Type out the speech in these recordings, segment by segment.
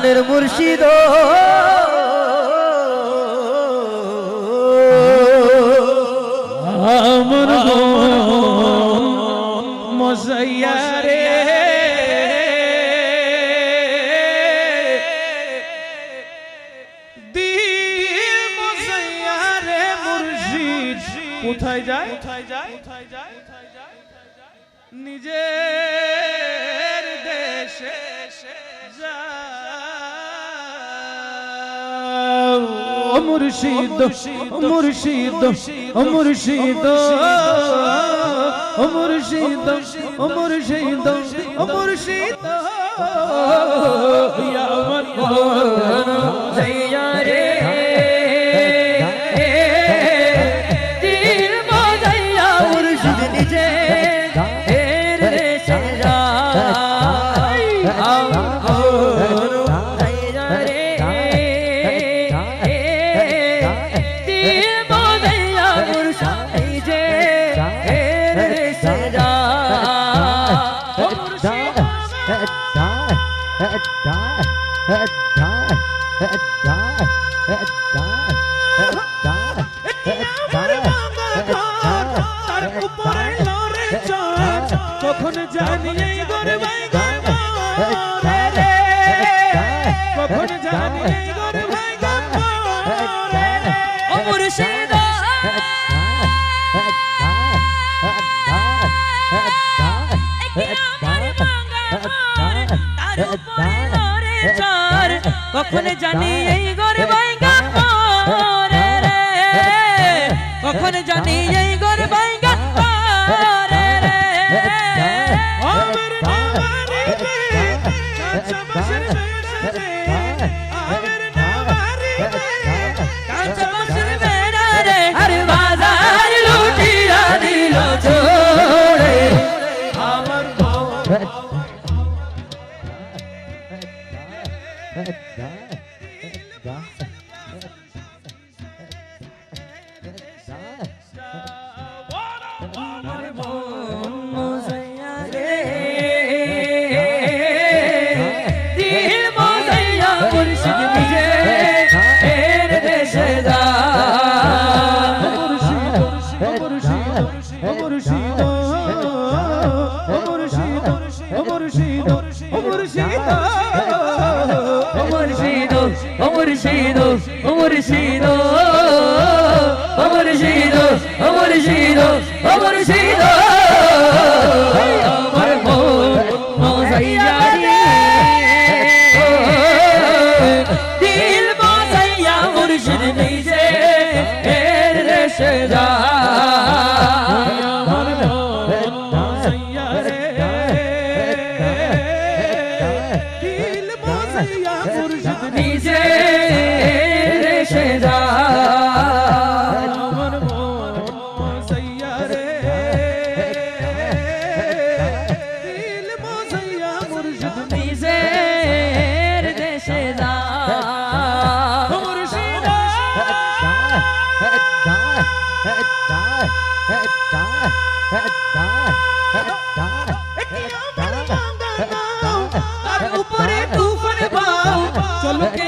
জানের মুর্শিদ মুর্শিদ মুর্শিদ মুর্শিদ মুর্শিদ মুর্শিদ মুর্শিদ ইয়া মন জানিয়ে গোর I want to see. চলকে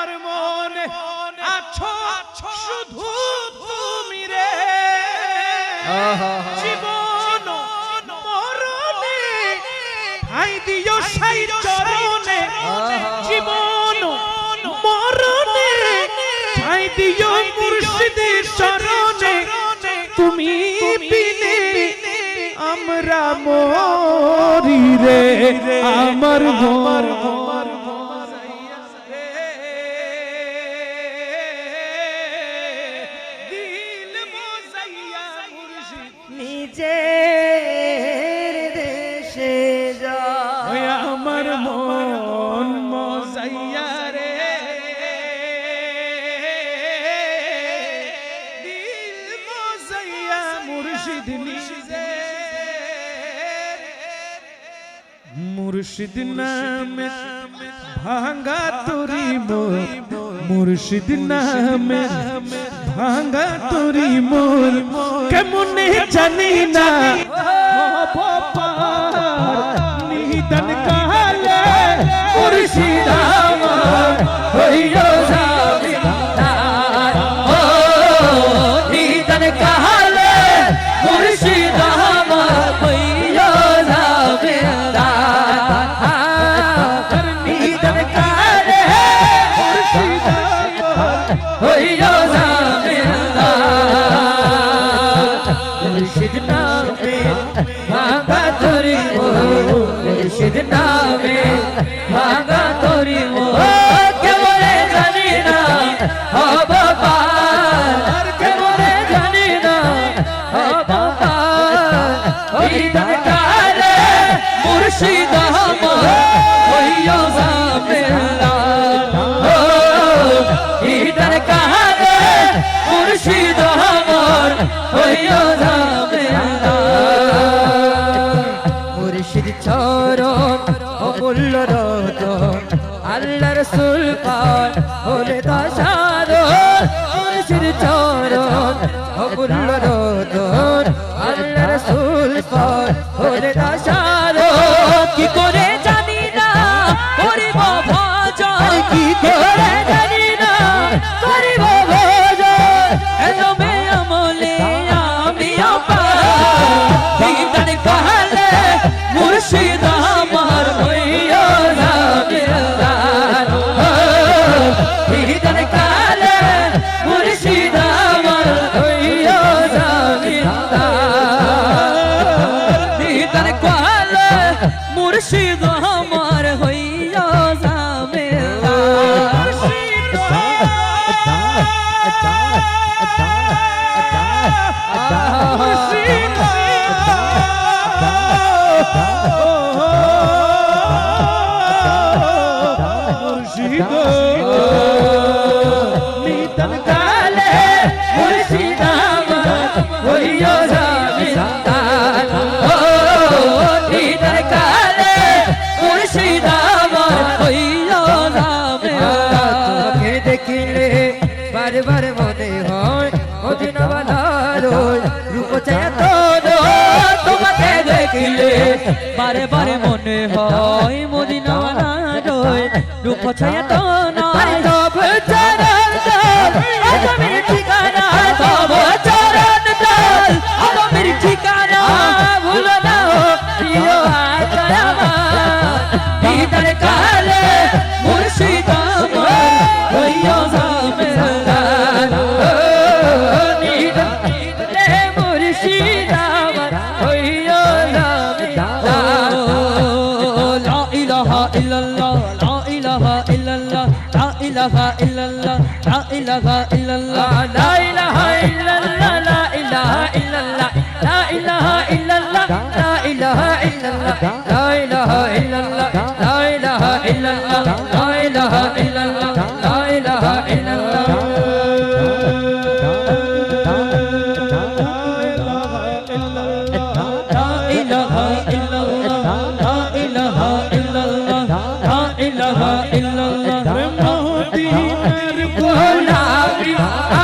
আমার মনে আছো, শুধু তুমি রে। জীবন মরণে আই দিও সাই চরণে। জীবন মরণে আই দিও মুর্শিদের চরণে। তুমি বিনে আমরা মরি রে, আমার মর আমার মন মজাইয়া রে। দিল মজাইয়া মুর্শিদ নিজে। মুর্শিদ নামে ভাঙা তোরি মুর্শিদ নামে ভাঙা তোরি মোর। কেমন জানি না। শ্রীরাম হইল দিদন কাহালে মুর্শিদাম হইল দিদন কাহালে মুর্শিদাম হইল মুর্শিদ ইদার কাহার, মুর্শিদ আমার হইয়া মুর্শিদ চরণ, অমূল্য রত আল্লাহ রসুল পার হলে দশার। মুর্শিদ চরণ, অমূল্য রত বারে বারে মনে হয় মদিনা রূপ ছায়া তো ilaha ગુના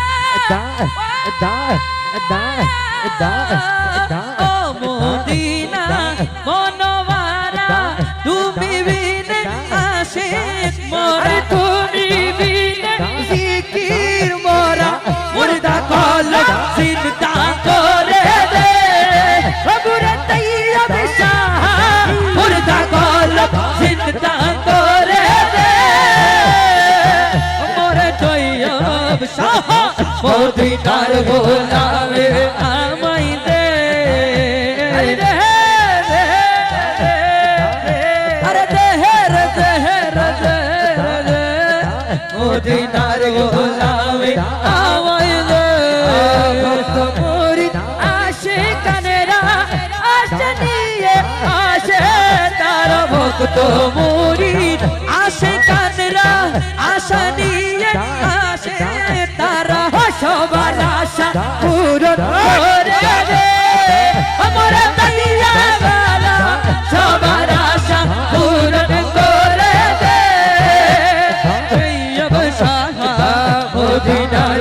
ও মদিনা মদিনার গোলামে। আমাই দে। আরে দে মদিনার গোলামে। আমায় দে। ভক্ত আসে নিয়ে আসে তার ভক্ত আশা নিয়ে